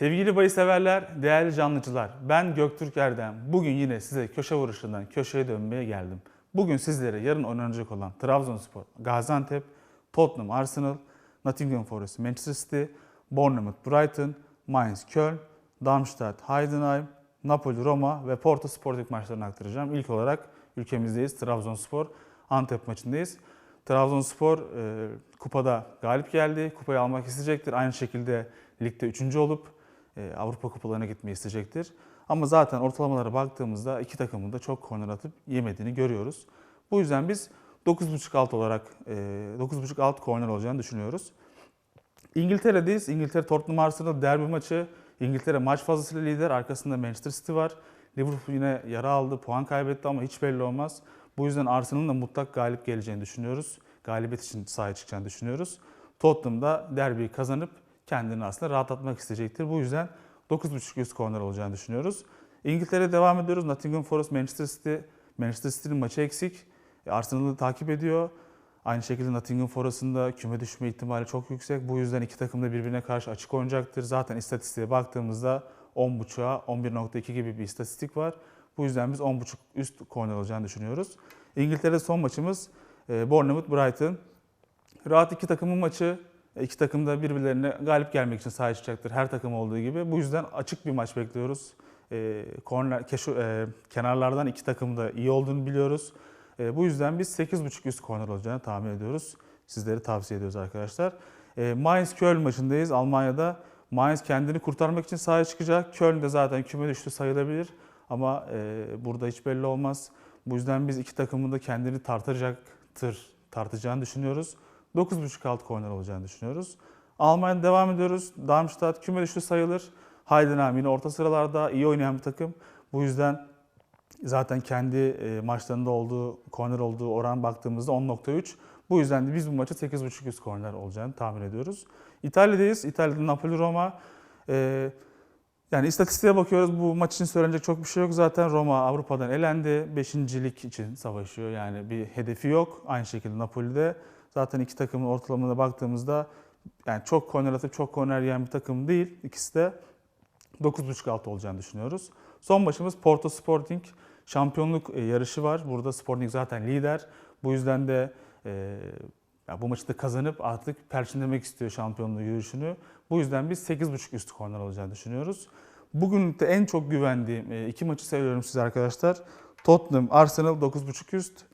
Sevgili bahis severler, değerli canlıcılar, ben Göktürk Erdem. Bugün yine size köşe vuruşundan köşeye dönmeye geldim. Bugün sizlere yarın oynanacak olan Trabzonspor, Gaziantep, Tottenham, Arsenal, Nottingham Forest, Manchester City, Bournemouth, Brighton, Mainz, Köln, Darmstadt, Heidenheim, Napoli, Roma ve Porto Sporting maçlarını aktaracağım. İlk olarak ülkemizdeyiz. Trabzonspor, Antep maçındayız. Trabzonspor e, kupada galip geldi. Kupayı almak isteyecektir. Aynı şekilde ligde üçüncü olup Avrupa kupalarına gitmeyi isteyecektir. Ama zaten ortalamalara baktığımızda iki takımın da çok korner atıp yemediğini görüyoruz. Bu yüzden biz 9.5 alt olarak e, 9.5 alt korner olacağını düşünüyoruz. İngiltere'deyiz. İngiltere Tottenham Arsenal derbi maçı. İngiltere maç fazlasıyla lider. Arkasında Manchester City var. Liverpool yine yara aldı. Puan kaybetti ama hiç belli olmaz. Bu yüzden Arsenal'ın da mutlak galip geleceğini düşünüyoruz. Galibiyet için sahaya çıkacağını düşünüyoruz. Tottenham da derbiyi kazanıp kendini aslında rahatlatmak isteyecektir. Bu yüzden 9.5 üst korner olacağını düşünüyoruz. İngiltere'ye devam ediyoruz. Nottingham Forest, Manchester City. Manchester City'nin maçı eksik. E, Arsenal'ı takip ediyor. Aynı şekilde Nottingham Forest'ın da küme düşme ihtimali çok yüksek. Bu yüzden iki takım da birbirine karşı açık oynayacaktır. Zaten istatistiğe baktığımızda 10.5'a 11.2 gibi bir istatistik var. Bu yüzden biz 10.5 üst korner olacağını düşünüyoruz. İngiltere'de son maçımız e, Bournemouth Brighton. Rahat iki takımın maçı. E, İki takım da birbirlerine galip gelmek için sahaya çıkacaktır her takım olduğu gibi. Bu yüzden açık bir maç bekliyoruz. E, korner, keşu, e, kenarlardan iki takım da iyi olduğunu biliyoruz. E, bu yüzden biz 8.5 üst korner olacağını tahmin ediyoruz. Sizlere tavsiye ediyoruz arkadaşlar. E, Mainz Köln maçındayız Almanya'da. Mainz kendini kurtarmak için sahaya çıkacak. Köln de zaten küme düştü sayılabilir. Ama e, burada hiç belli olmaz. Bu yüzden biz iki takımın da kendini tartacaktır, tartacağını düşünüyoruz. 9.5 alt korner olacağını düşünüyoruz. Almanya'da devam ediyoruz. Darmstadt küme düştü sayılır. Heidenheim yine orta sıralarda iyi oynayan bir takım. Bu yüzden zaten kendi e, maçlarında olduğu, korner olduğu oran baktığımızda 10.3. Bu yüzden de biz bu maçı 8.5 üst korner olacağını tahmin ediyoruz. İtalya'dayız. İtalya'da Napoli Roma. E, yani istatistiğe bakıyoruz. Bu maç için söylenecek çok bir şey yok. Zaten Roma Avrupa'dan elendi. Beşincilik için savaşıyor. Yani bir hedefi yok. Aynı şekilde Napoli'de. Zaten iki takımın ortalamına baktığımızda yani çok korner atıp çok korner yiyen bir takım değil. İkisi de 9.5 altı olacağını düşünüyoruz. Son başımız Porto Sporting. Şampiyonluk e, yarışı var. Burada Sporting zaten lider. Bu yüzden de e, ya bu maçı da kazanıp artık perçinlemek istiyor şampiyonluğu yürüyüşünü. Bu yüzden biz 8.5 üst korner olacağını düşünüyoruz. Bugün de en çok güvendiğim e, iki maçı söylüyorum size arkadaşlar. Tottenham, Arsenal 9.5 üst,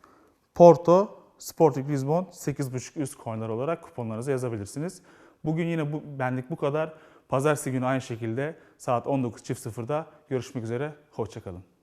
Porto, Sporting Lisbon 8.5 üst korner olarak kuponlarınıza yazabilirsiniz. Bugün yine bu, benlik bu kadar. Pazartesi günü aynı şekilde saat 19.00'da görüşmek üzere. Hoşçakalın.